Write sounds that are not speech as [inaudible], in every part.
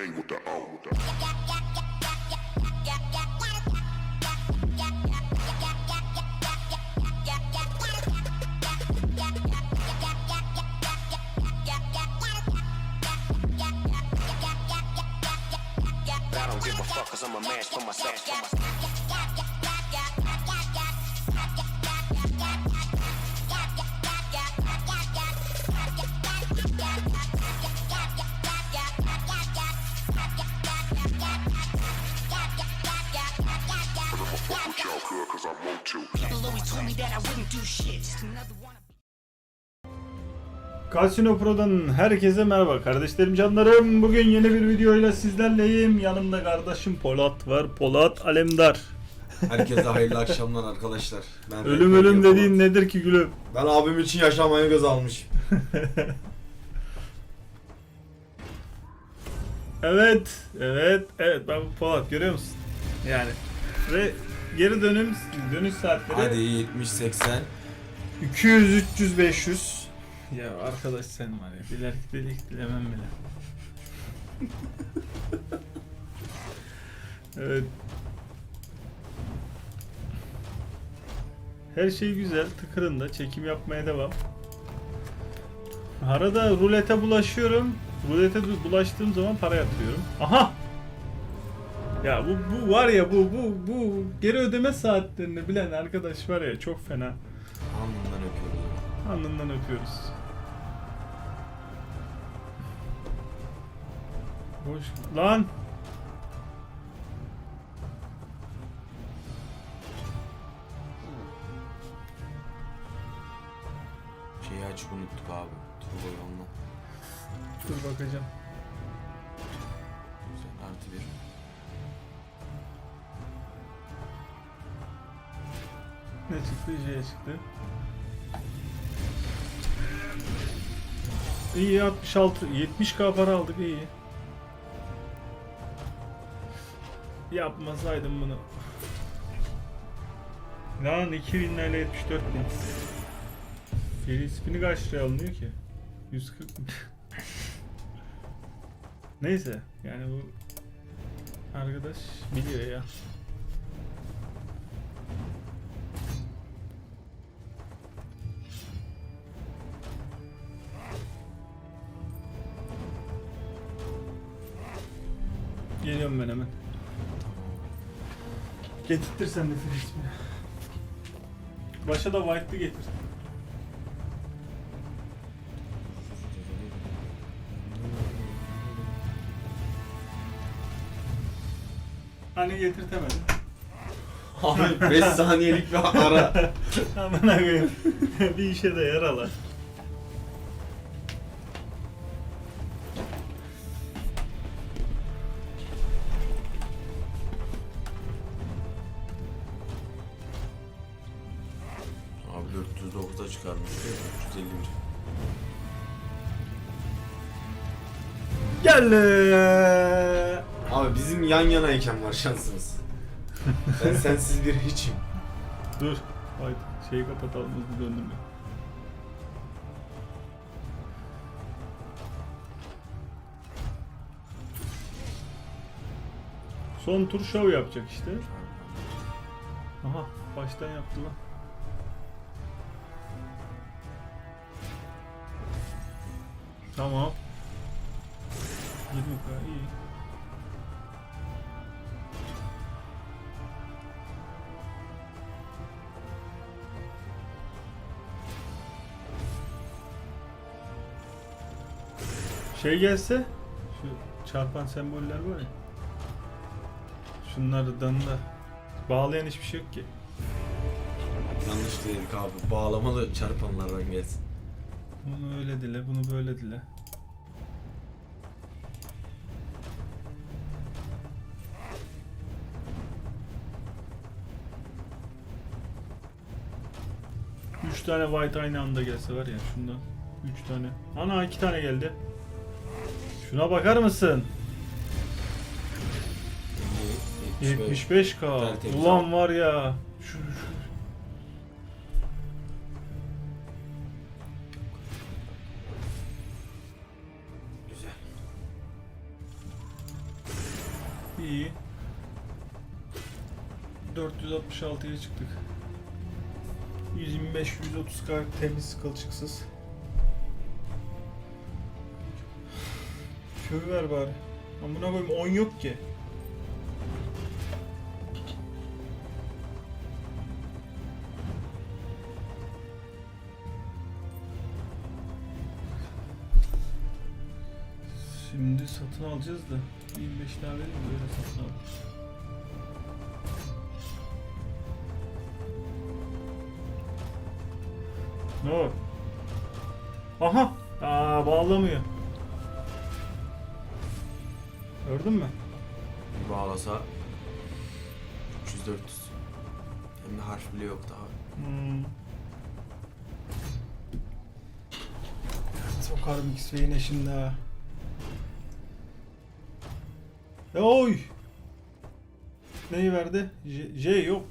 bang with the the I give a fuck cause I'm a man for myself. For myself. Casino Pro'dan herkese merhaba kardeşlerim canlarım. Bugün yeni bir videoyla sizlerleyim. Yanımda kardeşim Polat var. Polat Alemdar. Herkese hayırlı akşamlar arkadaşlar. Ben Ölüm ölüm dediğin nedir ki gülüm? Ben abim için yaşamaya göz almışım. [laughs] Evet, evet, evet. Ben Polat görüyor musun? Yani ve geri dönüm dönüş saatleri Hadi 70 80. 200 300 500. Ya arkadaş sen var ya diler dedik dilemem bile. [laughs] evet. Her şey güzel, tıkırında. Çekim yapmaya devam. Arada rulete bulaşıyorum. Rulete bulaştığım zaman para yatırıyorum. Aha! Ya bu, bu var ya bu bu bu geri ödeme saatlerini bilen arkadaş var ya çok fena. Alnından öpüyoruz. Alnından öpüyoruz. Boş lan. Şeyi açık unuttuk abi. Turbo. Dur bakacağım. Ne çıktı? J çıktı. İyi 66 70k para aldık iyi. Yapmasaydım bunu. Lan 2000 ile 74 bin. Free spin'i kaç liraya alınıyor ki? 140 bin. [laughs] Neyse yani bu arkadaş biliyor ya. Getirtir sen de spin'i. Başa da white'lı getir. Hani getirtemedim. Abi 5 saniyelik bir ara. [laughs] Aman koyayım. bir işe de yaralar. Ee. Abi bizim yan yanayken var şansımız. ben [laughs] sensiz bir hiçim. Dur. Haydi şeyi kapatalım hızlı döndürme. Son tur şov yapacak işte. Aha baştan yaptı lan. Tamam. Şey gelse şu çarpan semboller var ya. Şunları da bağlayan hiçbir şey yok ki. Yanlış dedik abi. Bağlamalı çarpanlardan gelsin. Bunu öyle dile, bunu böyle dile. Üç tane white aynı anda gelse var ya şundan. Üç tane. Ana iki tane geldi. Şuna bakar mısın? 75. 75k. Tertemiz Ulan var ya. Şu, şu. Güzel. İyi. 466'ya çıktık. 125 130 k temiz kılçıksız. Şöyle ver bari. Amına koyayım 10 yok ki. Şimdi satın alacağız da 25 daha verir mi böyle satın al. Ne var? Aha! Aa bağlamıyor. Gördün mü? Bir bağlasa 300 400. Hem de harf bile yok daha. Hmm. Sokarım X-Ray'ine şimdi ha. Ya Oy! Neyi verdi? J, J yok.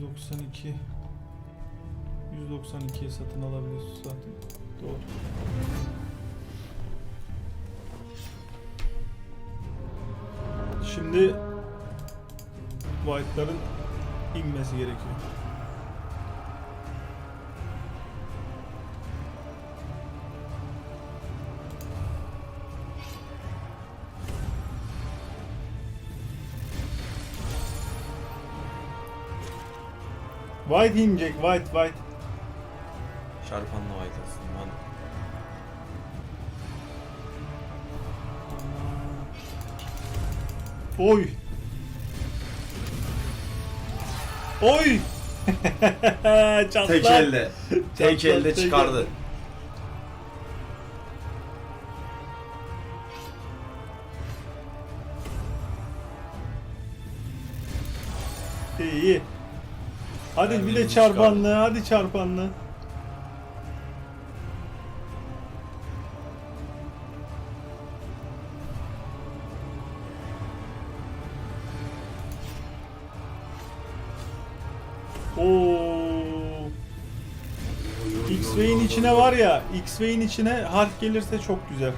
...192... ...192'ye satın alabiliyorsun zaten. Doğru. Şimdi... ...White'ların... ...inmesi gerekiyor. White inecek, white, white. Şarpanla aydasın lan. Oy. Oy. [laughs] Çatlak. Tek elde. Tek elde tek çıkardı. Hadi bir de çarpanlı, hadi çarpanlı. Oo. X-Ray'in içine var ya, X-Ray'in içine harf gelirse çok güzel.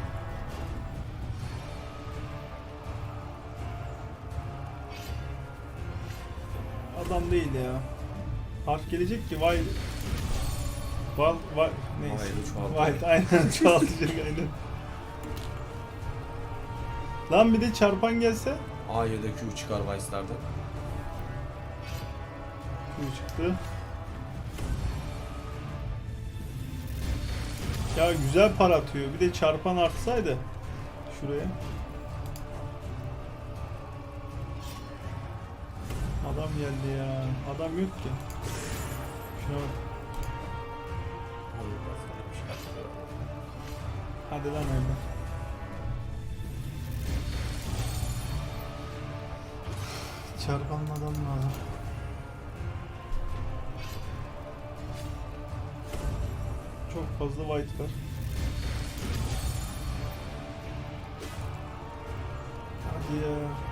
Adam değil ya. Harf gelecek ki vay Val, vay, neyse. Vay, aynen [laughs] çoğaltacak aynen. Lan bir de çarpan gelse. A ya da Q çıkar Vice'larda. Bu çıktı. Ya güzel para atıyor. Bir de çarpan artsaydı şuraya. Adam geldi ya. Adam yok ki. Şuna bak. Hadi lan öyle. Çarpanlı adam lazım. Çok fazla white var. Hadi ya.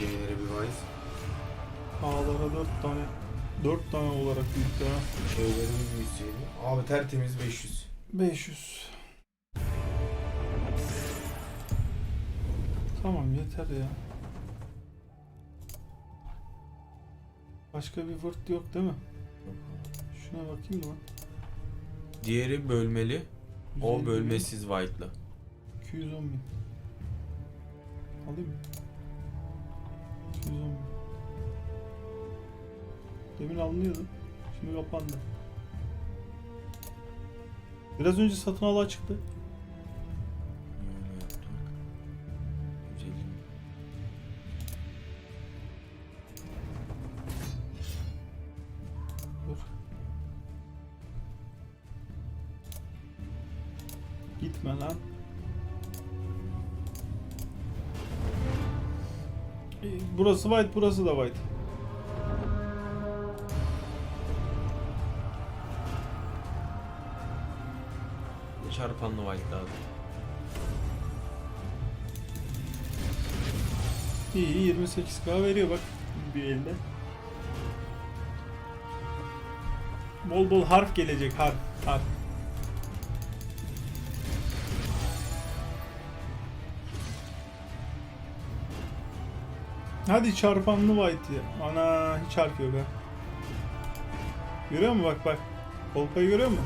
J'lere bir Vice. Ağlara 4 tane 4 tane olarak büyüktü ha. Şeylerin bir yüzeyini. Abi tertemiz 500. 500. Tamam yeter ya. Başka bir vırt yok değil mi? Şuna bakayım mı? Diğeri bölmeli. O 150 bin, bölmesiz White'la. 210 bin. Alayım mı? 210 bin. Demin alınıyordu. Şimdi kapandı. Biraz önce satın ala çıktı. Orası white, burası da white. Çarpanlı white lazım. İyi 28k veriyor bak bir elde. Bol bol harf gelecek harf harf. Hadi çarpanlı white. Ana hiç harf yok ha. Görüyor musun bak bak. Kolpayı görüyor musun?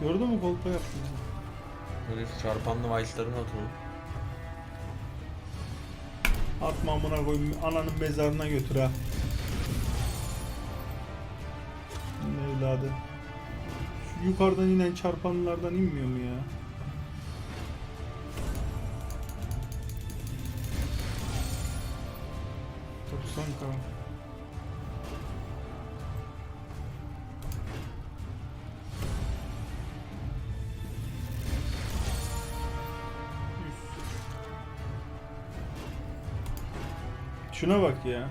Gördün mü kolpa yaptı bize. Böyle çarpanlı white'ların atımı. Atma amına koyayım ananın mezarına götür ha. Evladı. Yukarıdan inen çarpanlardan inmiyor mu ya? K. Şuna bak ya.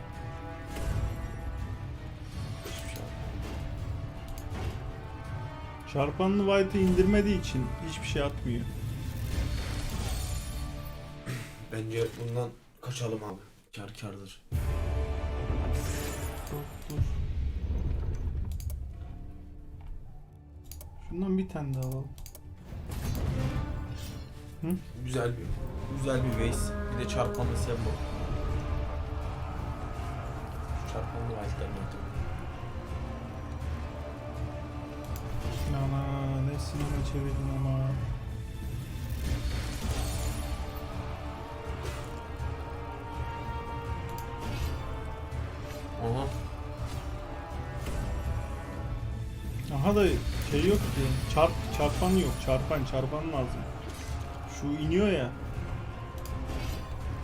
Çarpanlı White'ı indirmediği için hiçbir şey atmıyor. Bence bundan kaçalım abi. Kar kardır. Dur, dur. Şundan bir tane daha alalım. Güzel bir güzel bir base. Bir de çarpanlı sembol. Çarpanlı white'ların atımı. Ana ne sinirle çevirdin ama. Aha. Aha da şey yok ki. Çarp, çarpan yok. Çarpan, çarpan lazım. Şu iniyor ya.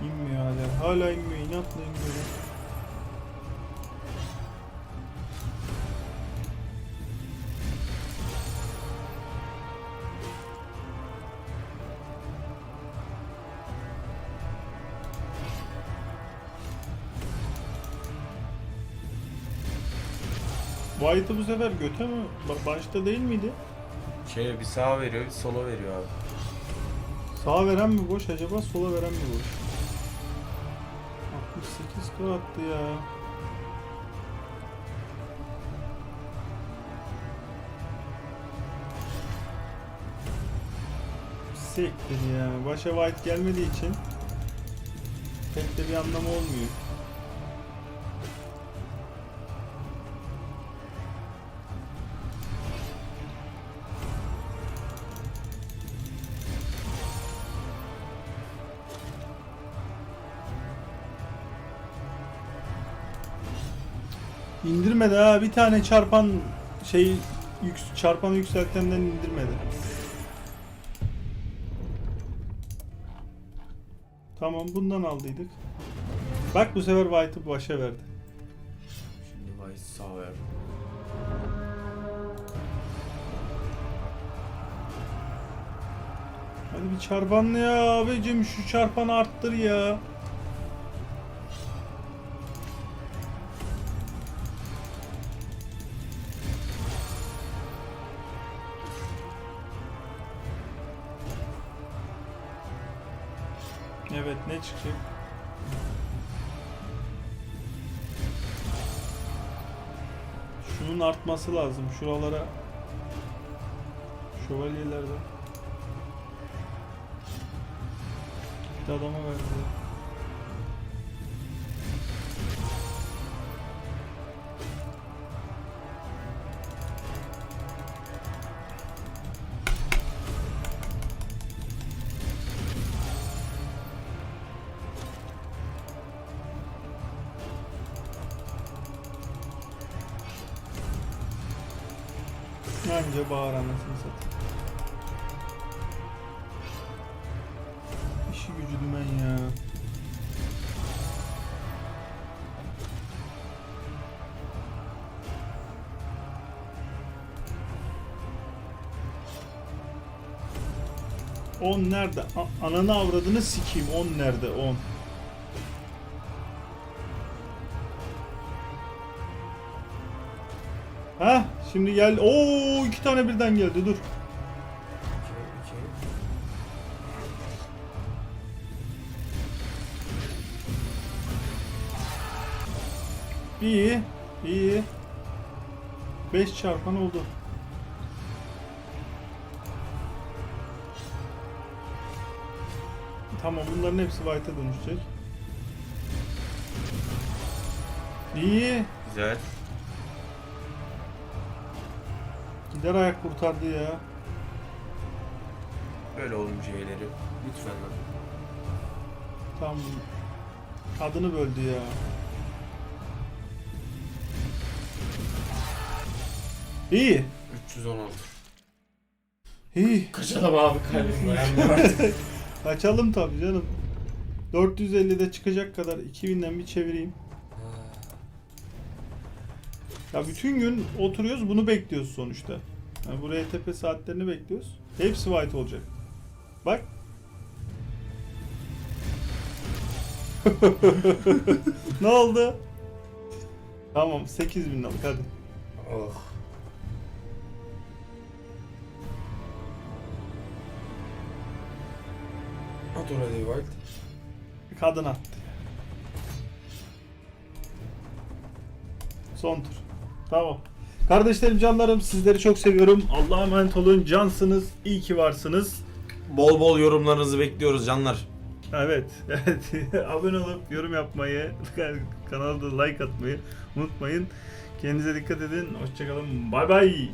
İnmiyor hala. Hala inmiyor. İnatla inmiyor. White'ı bu sefer göte mi? Ba- Başta değil miydi? Şey bir sağa veriyor, bir sola veriyor abi. Sağa veren mi boş acaba sola veren mi boş? 68 tur attı ya. Sektir ya. Başa white gelmediği için pek de bir anlamı olmuyor. İndirmedi ha bir tane çarpan şey yük, çarpanı yükseltenden indirmedi. Tamam bundan aldıydık. Bak bu sefer White'ı başa verdi. Şimdi white sağ ver. Hadi bir çarpanlı ya abicim şu çarpanı arttır ya. Evet ne çıkacak? Şunun artması lazım. Şuralara şövalyelerde. Gitti adama verdi. anca bağır anasını satayım. İşi gücü dümen ya. On nerede? A ananı avradını sikeyim. On nerede? On. Ha? Şimdi gel. Oo iki tane birden geldi dur. 2 2 İyi. iyi. 5 çarpan oldu. Tamam bunların hepsi white'a dönüşecek. İyi. Güzel. Gider ayak kurtardı ya. Böyle oğlum C'leri. Lütfen lan. Tam adını böldü ya. İyi. 316. İyi. Kaçalım abi kalbim dayanmıyor artık. [laughs] Açalım tabii canım. 450'de çıkacak kadar 2000'den bir çevireyim. Ya bütün gün oturuyoruz bunu bekliyoruz sonuçta. Yani buraya tepe saatlerini bekliyoruz. Hepsi white olacak. Bak. [laughs] ne oldu? Tamam 8000 aldık hadi. oh. At oraya wild. Kadın attı. Son tur. Tamam. Kardeşlerim canlarım sizleri çok seviyorum. Allah'a emanet olun. Cansınız. İyi ki varsınız. Bol bol yorumlarınızı bekliyoruz canlar. Evet. [laughs] Evet. Abone olup yorum yapmayı, [laughs] kanalda like atmayı unutmayın. Kendinize dikkat edin. Hoşçakalın. Bay bay.